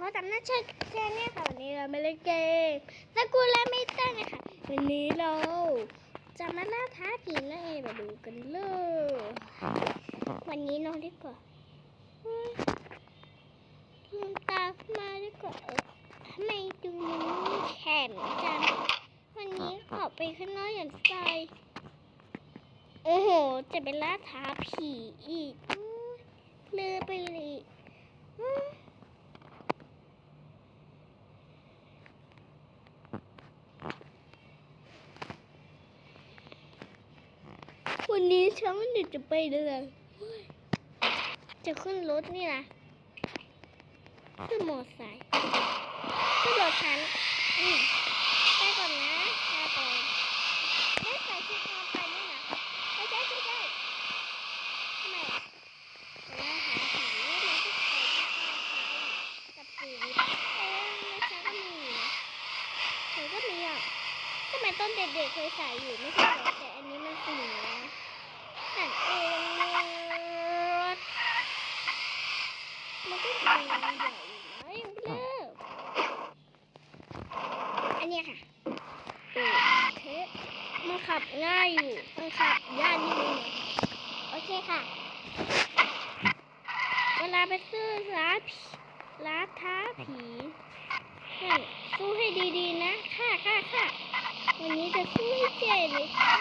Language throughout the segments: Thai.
เพราะจำหน้าชื่อแค่นี้ค่ะวันนี้เราไม่เล่นเกมสกุลและไม่ตั้งนะคะวันนี้เราจะมาล่าท้าผีนั่นเองมาดูกันเลยวันนี้นอนดีกว่าลืมตาขึ้นมาดีกว่าเออทำไมดูมันแข็งจังวันนี้ออกไปข้างนอกอย่างใจโอ้โห จะเป็นล่าท้าผีอีกลืมไปเลย วันนี้ฉันไม่ได้จะไปเดินจะขึ้นรถนี่นะขึ้นมอเตอร์ไซค์ขึ้นรถฉันอืมไปก่อนนะไปก่อนไม่ใส่ชุดนอนไปนี่นะไม่ใช่ไม่ใช่ทำไมอะเวลาหาผีมันก็ใส่ชุดนอนไปกับสีเออไม่ใช่ก็มีอยู่นะเธอก็มีอะทำไมต้นเด็กๆเคยใส่อยู่ไม่ใช่เหรอแต่อันนี้มันสีแล้วสั่นเองมันก็สีใหญ่อยู่นะยัง ไม่เลิกอันนี้ค่ะดูเทปมันขับง่ายอยู่ มันขับยากนิดนึงโอเคค่ะ เวลาไปซื้อร้านผีร้านท้าผีสู้ให้ดีๆนะค่ะค่ะค่ะวันนี้จะสู้ให้เจ็บเลยค่ะ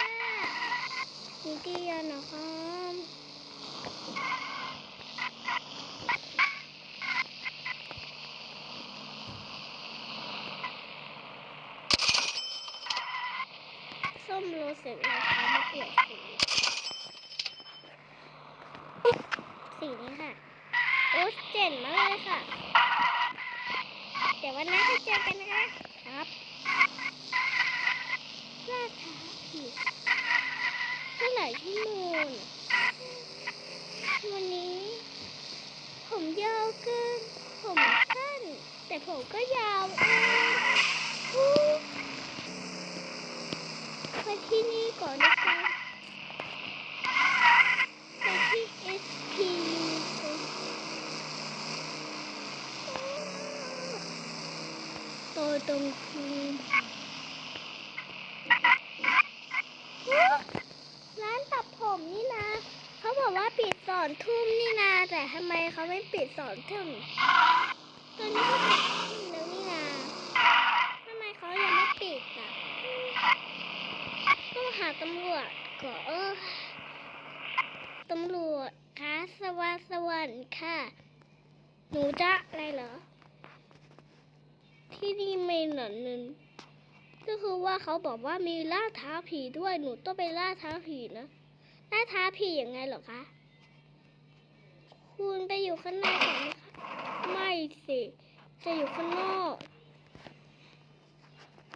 นิดเดียวนะครั ส้มโรเสร็จแล้วค่ะมาเปลี่ยนสีสีนี้ค่ะโอ้เจ๋งมากเลยค่ะ เดี๋ยววันหน้าจะเจอกันนะคะ ครับล่าท้าผีเท่าไหร่ชั่วโมงวันนี้ ผมยาวเกิน ผมสั้น แต่ผมก็ยาวเอง ไปที่นี่ก่อนนะคะไปที่ SP ตัวตรงคืนร้านตัดผมนี่นะ เขาบอกว่าปิดสอนทุ่มนี่นะแต่ทำไมเขาไม่ปิดสอนทุ่มตอนนี้ก็ปิดทุ่มแล้วนี่นะทำไมเขายังไม่ปิดอะ ตำรวจก่อตำรวจคะสวัสดีสวัสดีค่ะ หนูจะอะไรเหรอ ที่นี่ไม่หนอนนึงก็คือว่าเขาบอกว่ามีล่าท้าผีด้วยหนูต้องไปล่าท้าผีนะล่าท้าผียังไงเหรอคะคุณไปอยู่ข้างในก่อนไหมคะไม่สิจะอยู่ข้างนอก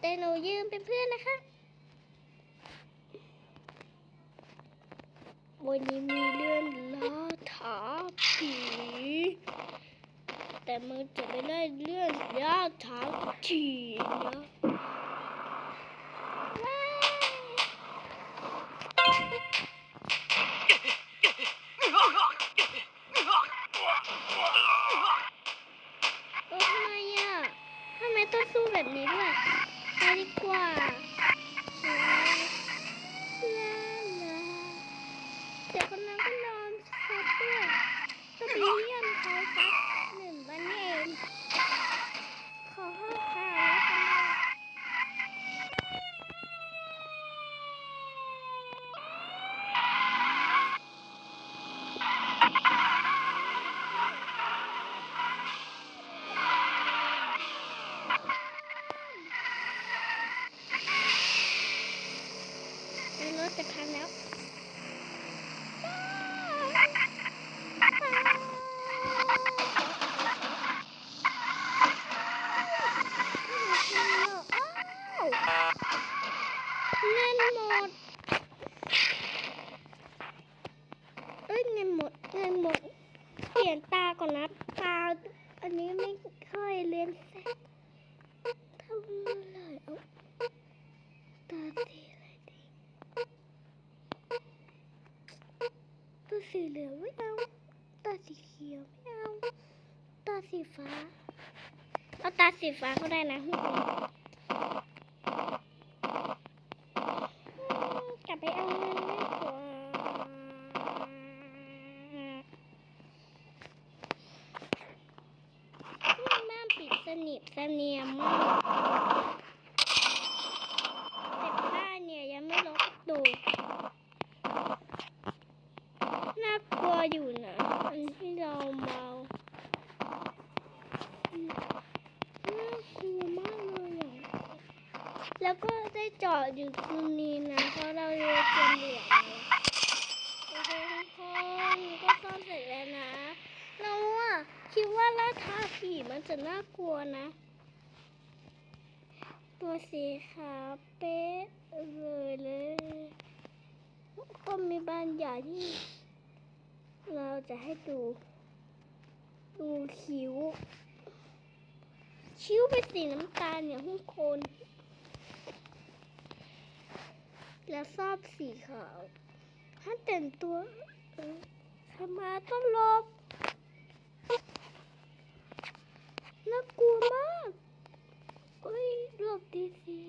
แต่หนูยืมเป็นเพื่อนนะคะ วันนี้มีเรื่องล่าท้าผี แต่มันจะไม่ได้เรื่องล่าท้าผีนะ เออทำไมอะทำไมต้องสู้แบบนี้ด้วยไปดีกว่าลาลาลาเดี๋ยวคนนั้นก็นอนซัดด้วยก็ไปเยี่ยมเขาสักหนึ่งวันเองขอห้องข่าวแล้วกันนะ ในรถจะพังแล้ว อ้าวเงินหมด เอ้ยเงินหมด เงินหมด เปลี่ยนตาก่อนนะ ตา อันนี้ไม่ค่อยเรียนเสร็จทำอะไรเอาตาสีอะไรดีตาสี เองไม่เอาตาสีเขียวไม่เอาตาสีฟ้า เอาตาสีฟ้าก็ได้นะทุกคนอืมกลับไปเอาเงินดีกว่าบ้านปิดสนิทเสนียมมากแต่บ้านเนี่ยยังไม่ล็อกประตูน่ากลัวอยู่นะอันที่เราเมาอืมน่ากลัวมากเลยอะ แล้วก็ได้จอดอยู่ตรงนี้นะเพราะเราเรียนเตรียมเหลืองมาโอเคทุกคนก็ซ่อนเสร็จแล้วนะ เราอะคิดว่าล่าท้าผีมันจะน่ากลัวนะ ตัวสีขาวเป๊ะเลยเลยก็มีบางอย่างที่เราจะให้ดู ดูคิ้ว คิ้วเป็นสีน้ำตาลเนี่ยทุกคน แล้วชอบสีขาว ถ้าแต่งตัวทำไมาต้องหลบน่ากลัวมากเอ้ยหลบดีสิ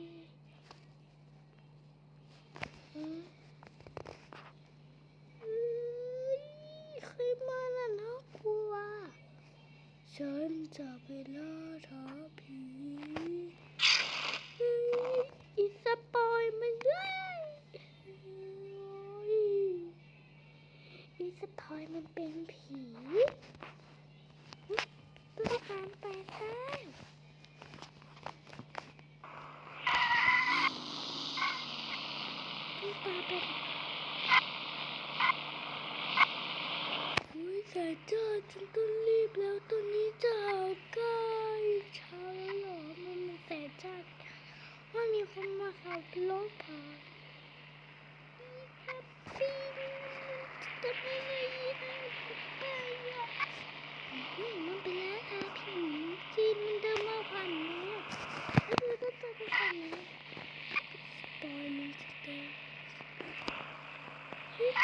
เอ้ยใครมาน่ะน่ากลัวฉันจะไปล่าท้าผี อีสปอยมันเป็นผีต้องการไปได้ต้องตามไปอุ้ยสายจ้าฉันต้องรีบแล้วตอนนี้จะใกล้เช้าแล้วเหรอ มันเป็นแสงจ้าว่ามีคนมาขับรถผ่านปีนจะไม่ได้ยินไปอะนี่มันเป็นแล้วทาผีจีนมันเดินมาผ่านเนื้อแล้วมันก็จะไปผ่านเนื้อตอนนี้จะเดิน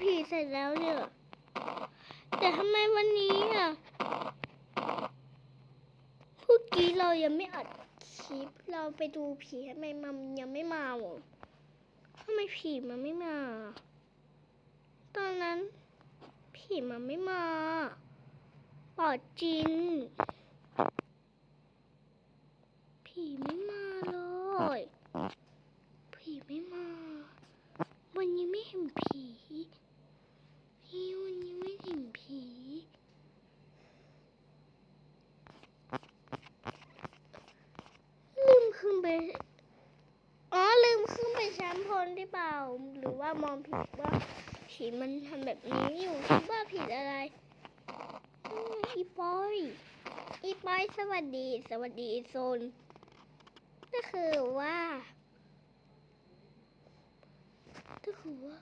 ผีเสร็จแล้วเนี่ย แต่ทำไมวันนี้อะเมื่กี้เรายังไม่อัดคผีเราไปดูผีทำไมมันยังไม่มาหรอทำไมผีมันไม่มา ตอนนั้น ผีมันไม่มาปอดจิน ผีไม่มาเลย ผีไม่มา วันนี้ไม่เห็นผี พี่วันนี้ไม่เห็นผี ลืมขึ้นไป อ๋อ ลืมขึ้นไปชั้นบนหรือเปล่า หรือว่ามองผิดว่าผีมันทำแบบนี้อยู่คิดว่าผิดอะไร อีปอย อีปอยสวัสดี สวัสดีโซน ก็คือว่าก็คือว่า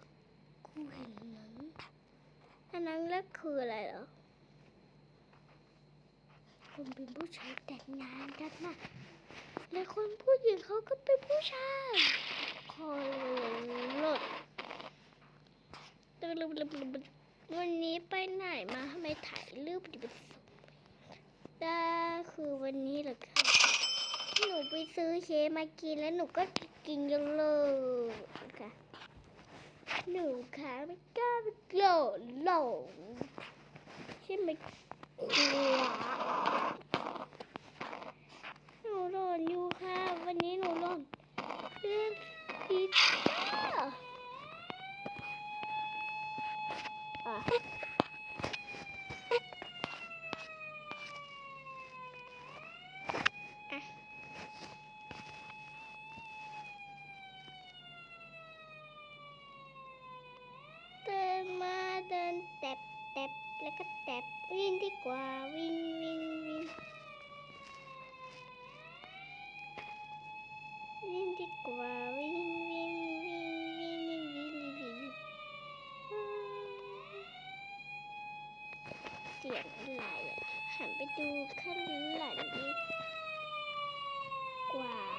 กูเห็นนนั้ นอันนั้นแล้วคืออะไรเหรอคนเป็นผู้ชายแต่งงานกันนะและคนผู้หญิงเขาก็เป็นผู้ชายคอยหลดวันนี้ไปไหนมาทำไมถ่ายรูปดิบได้คือวันนี้เหรอคะหนูไปซื้อเค้กมากินแล้วหนูก็กินเยอะเลยค่ะ หนูค่ะไม่กล้าไปโกรธหลงใช่ไหมกลัวหนูหล่นอยู่ค่ะ วันนี้หนูหล่นเรื่องพิซซ่าอ่ ดีกว่าวิ่งวิ่งวิ่งวิ่งดีกว่าวิ่งวิ่งวิ่งวิ่งวิ่งวิ่งวิ่งเสียงอะไรอะหันไปดูข้างหลังดีกว่า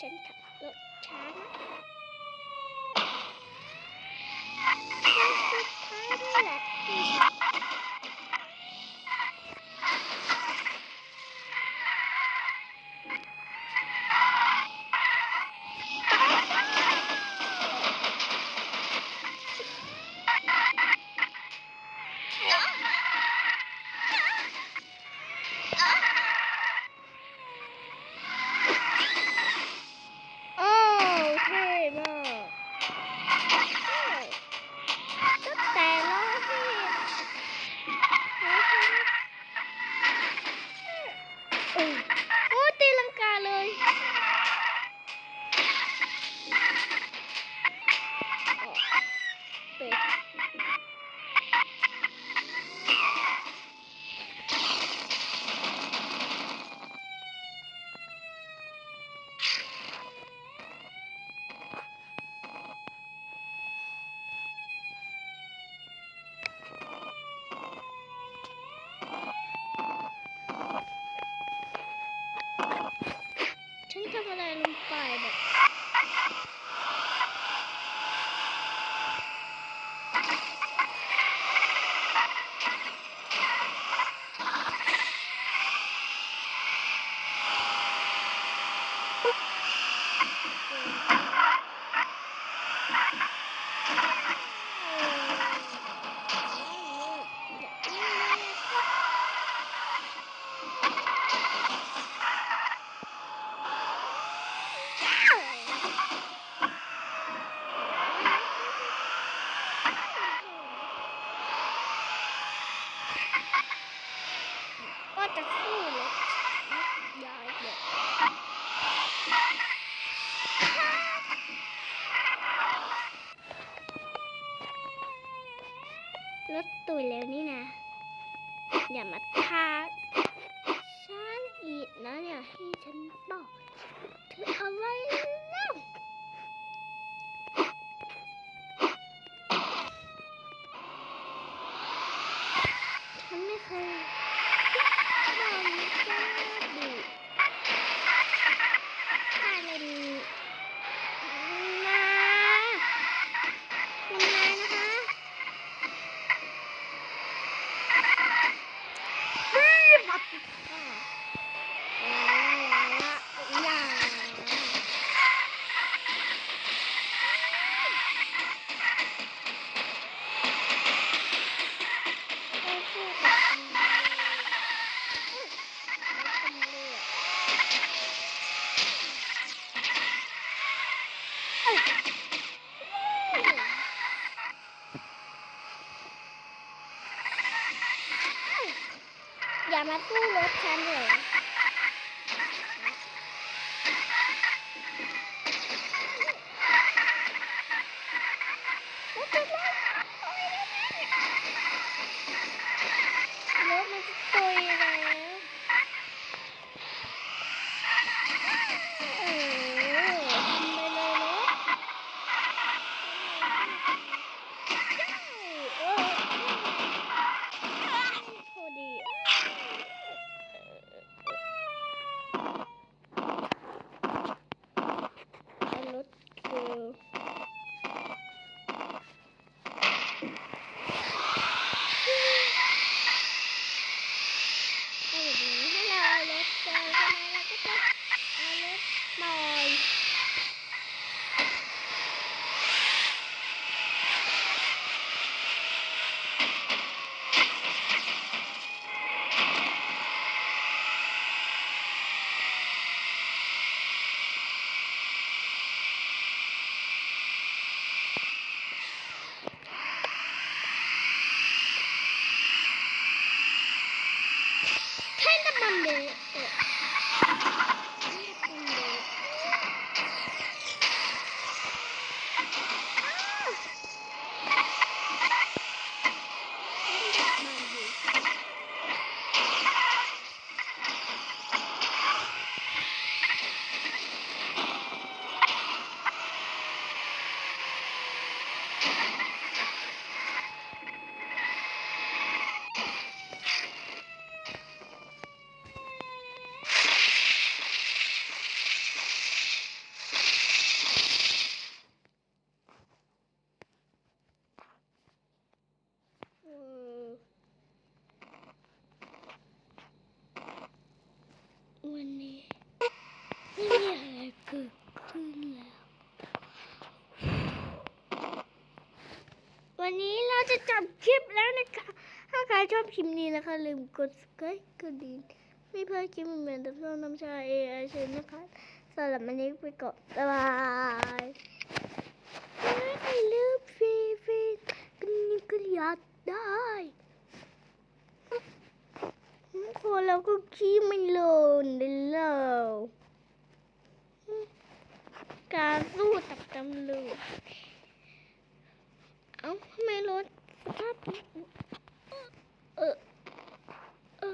Trân. อย่าม เราจบคลิปแล้วนะคะ ถ้าใครชอบคลิปนี้นะคะ ลืมกด subscribe กดดิ่งไม่พลาดคลิปเหมือนๆกับน้องน้ำชาเอไอเชนนะคะสำหรับวันนี้ไปก่อนบ๊ายบายไอ้เลิฟฟีฟีกันนี้ก็อยากได้พอเราก็ขี้ไม่ลงได้แล้วการสู้กับตำรวจเอ้าไม่รถ Uh, uh.